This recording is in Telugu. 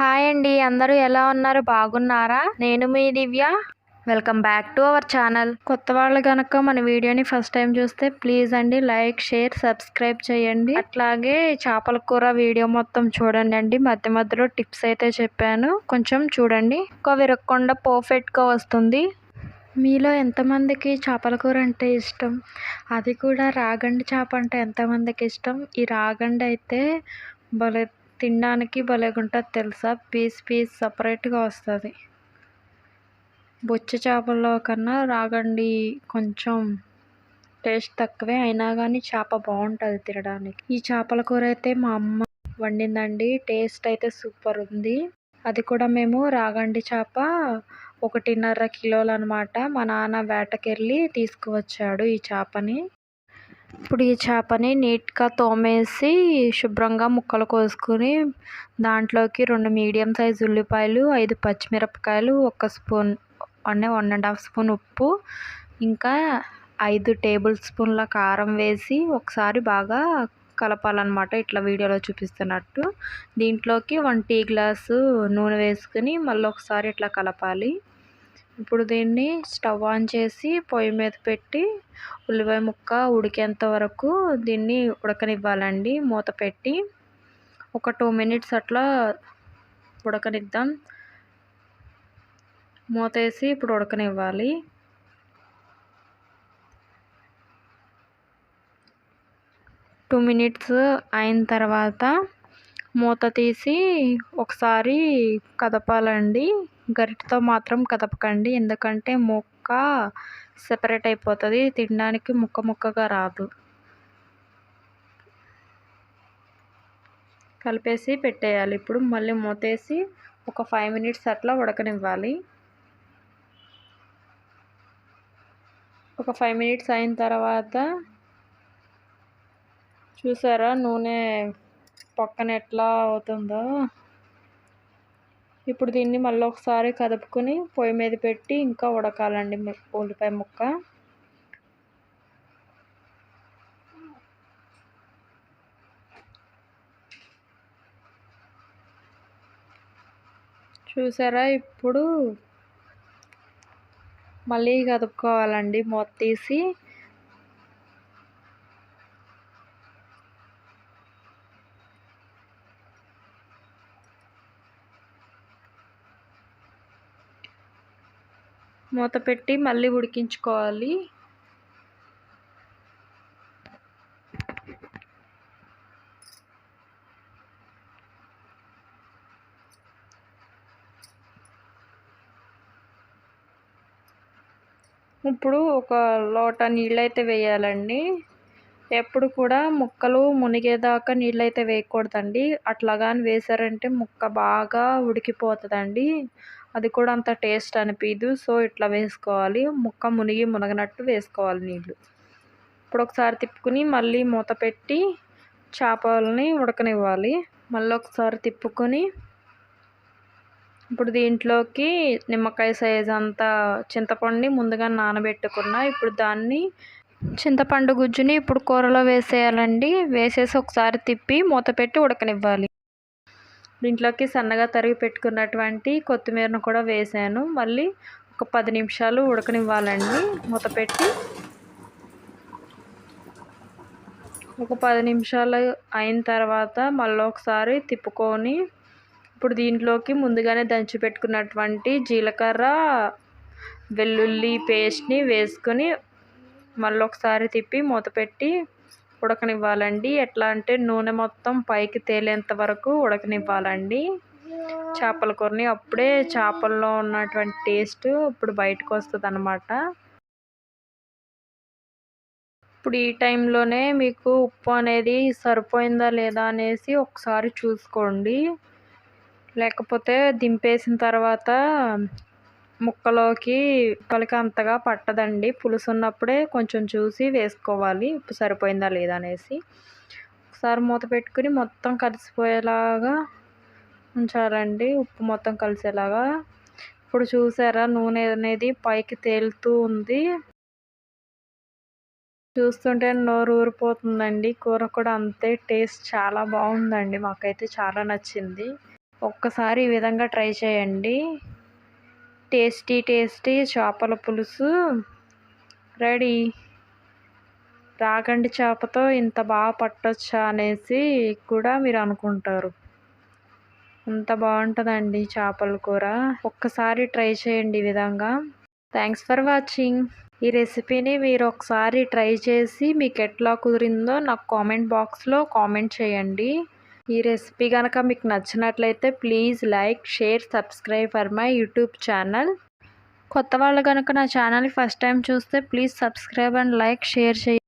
హాయ్ అండి అందరూ ఎలా ఉన్నారు? బాగున్నారా? నేను మీ Divya. Welcome back to our channel. కొత్త వాళ్ళు కనుక మన వీడియోని ఫస్ట్ టైం చూస్తే ప్లీజ్ అండి లైక్ షేర్ సబ్స్క్రైబ్ చేయండి. అట్లాగే చేపల కూర వీడియో మొత్తం చూడండి అండి. మధ్య మధ్యలో టిప్స్ అయితే చెప్పాను. కొంచెం చూడండి. ఒక విరక్కుండా పర్ఫెక్ట్గా వస్తుంది. మీలో ఎంతమందికి చేపల కూర అంటే ఇష్టం? అది కూడా రాగండి చేప అంటే ఎంతమందికి ఇష్టం? ఈ రాగండి అయితే భలే తినడానికి భలేగుంటుంది తెలుసా? పీస్ పీస్ సపరేట్గా వస్తుంది. బొచ్చు చేపల్లో కన్నా రాగండి కొంచెం టేస్ట్ తక్కువే అయినా కానీ చేప బాగుంటుంది తినడానికి. ఈ చేపల కూర అయితే మా అమ్మ వండిందండి. టేస్ట్ అయితే సూపర్ ఉంది. అది కూడా మేము రాగండి చేప ఒకటిన్నర కిలోలు అనమాట మా నాన్న వేటకెళ్ళి తీసుకువచ్చాడు ఈ చేపని. ఇప్పుడు ఈ చేపని నీట్గా తోమేసి శుభ్రంగా ముక్కలు కోసుకుని దాంట్లోకి రెండు మీడియం సైజు ఉల్లిపాయలు ఐదు పచ్చిమిరపకాయలు ఒక స్పూన్ అంటే వన్ అండ్ హాఫ్ స్పూన్ ఉప్పు ఇంకా ఐదు టేబుల్ స్పూన్ల కారం వేసి ఒకసారి బాగా కలపాలన్నమాట. ఇట్లా వీడియోలో చూపిస్తున్నట్టు. దీంట్లోకి వన్ టీ గ్లాసు నూనె వేసుకుని మళ్ళీ ఒకసారి ఇట్లా కలపాలి. ఇప్పుడు దీన్ని స్టవ్ ఆన్ చేసి పొయ్యి మీద పెట్టి ఉల్లిపాయ ముక్క ఉడికేంత వరకు దీన్ని ఉడకనివ్వాలండి. మూత పెట్టి ఒక టూ మినిట్స్ అట్లా ఉడకనిద్దాం. మూత వేసి ఇప్పుడు ఉడకనివ్వాలి. టూ మినిట్స్ అయిన తర్వాత మూత తీసి ఒకసారి కదపాలండి. గరిటతో మాత్రం కదపకండి. ఎందుకంటే ముక్క సెపరేట్ అయిపోతుంది. తినడానికి ముక్క ముక్కగా రాదు. కలిపేసి పెట్టేయాలి. ఇప్పుడు మళ్ళీ మూతేసి ఒక ఫైవ్ మినిట్స్ అట్లా ఉడకనివ్వాలి. ఒక ఫైవ్ మినిట్స్ అయిన తర్వాత చూసారా? నూనె పక్కన ఎట్లా అవుతుందో. ఇప్పుడు దీన్ని మళ్ళీ ఒకసారి కదుపుకొని పొయ్యి మీద పెట్టి ఇంకా ఉడకాలండి ఉల్లిపాయ ముక్క. చూసారా? ఇప్పుడు మళ్ళీ కదుపుకోవాలండి. మూత తీసి మూత పెట్టి మళ్ళీ ఉడికించుకోవాలి. ఇప్పుడు ఒక లోట నీళ్ళైతే వేయాలండి. ఎప్పుడు కూడా ముక్కలు మునిగేదాకా నీళ్ళైతే వేయకూడదండి. అట్లాగాని వేసారంటే ముక్క బాగా ఉడికిపోతుందండి. అది కూడా అంత టేస్ట్ అనిపించదు సో ఇట్లా వేసుకోవాలి. ముక్క మునిగి మునగనట్టు వేసుకోవాలి నీళ్ళు ఇప్పుడు ఒకసారి తిప్పుకుని మళ్ళీ మూత పెట్టి చేపలని ఉడకనివ్వాలి. మళ్ళీ ఒకసారి తిప్పుకొని ఇప్పుడు దీంట్లోకి నిమ్మకాయ సైజ్ అంత చింతపండుని ముందుగా నానబెట్టుకున్న ఇప్పుడు దాన్ని చింతపండు గుజ్జుని ఇప్పుడు కూరలో వేసేయాలండి. వేసేసి ఒకసారి తిప్పి మూత పెట్టి ఉడకనివ్వాలి. దీంట్లోకి సన్నగా తరిగి పెట్టుకున్నటువంటి కొత్తిమీరను కూడా వేసాను. మళ్ళీ ఒక పది నిమిషాలు ఉడకనివ్వాలండి. మూత పెట్టి ఒక పది నిమిషాలు అయిన తర్వాత మళ్ళీ ఒకసారి తిప్పుకొని ఇప్పుడు దీంట్లోకి ముందుగానే దంచి పెట్టుకున్నటువంటి జీలకర్ర వెల్లుల్లి పేస్ట్ని వేసుకొని మళ్ళీ ఒకసారి తిప్పి మూత పెట్టి ఉడకనివ్వాలండి. ఎట్లా అంటే నూనె మొత్తం పైకి తేలేంత వరకు ఉడకనివ్వాలండి. చేపల కూరని అప్పుడే చేపల్లో ఉన్నటువంటి టేస్ట్ ఇప్పుడు బయటకు వస్తుంది అనమాట ఇప్పుడు ఈ టైంలోనే మీకు ఉప్పు అనేది సరిపోయిందా లేదా అనేసి ఒకసారి చూసుకోండి. లేకపోతే దింపేసిన తర్వాత ముక్కలోకి ముక్కలకి అంతగా పట్టదండి. పులుసు ఉన్నప్పుడే కొంచెం చూసి వేసుకోవాలి. ఉప్పు సరిపోయిందా లేదా అనేసి. ఒకసారి మూత పెట్టుకుని మొత్తం కలిసిపోయేలాగా ఉంచాలండి. ఉప్పు మొత్తం కలిసేలాగా. ఇప్పుడు చూసారా నూనె అనేది పైకి తేలుతూ ఉంది. చూస్తుంటే నోరు ఊరిపోతుందండి. కూర కూడా అంతే టేస్ట్ చాలా బాగుందండి. మాకైతే చాలా నచ్చింది. ఒక్కసారి ఈ విధంగా ట్రై చేయండి. టేస్టీ టేస్టీ చేపల పులుసు. రెడీ. రాగండి చేపతో ఇంత బాగా పట్టొచ్చా అనేసి కూడా మీరు అనుకుంటారు. అంత బాగుంటుందండి చేపల కూర. ఒక్కసారి ట్రై చేయండి ఈ విధంగా. Thanks for watching. ఈ రెసిపీని మీరు ఒకసారి ట్రై చేసి మీకు ఎట్లా కుదిరిందో నాకు కామెంట్ బాక్స్లో కామెంట్ చేయండి. ఈ రెసిపీ కనుక మీకు నచ్చినట్లయితే please like share subscribe for my YouTube channel. కొత్త వాళ్ళు కనుక నా ఛానల్ ఫస్ట్ టైం చూస్తే please subscribe and like share చేయండి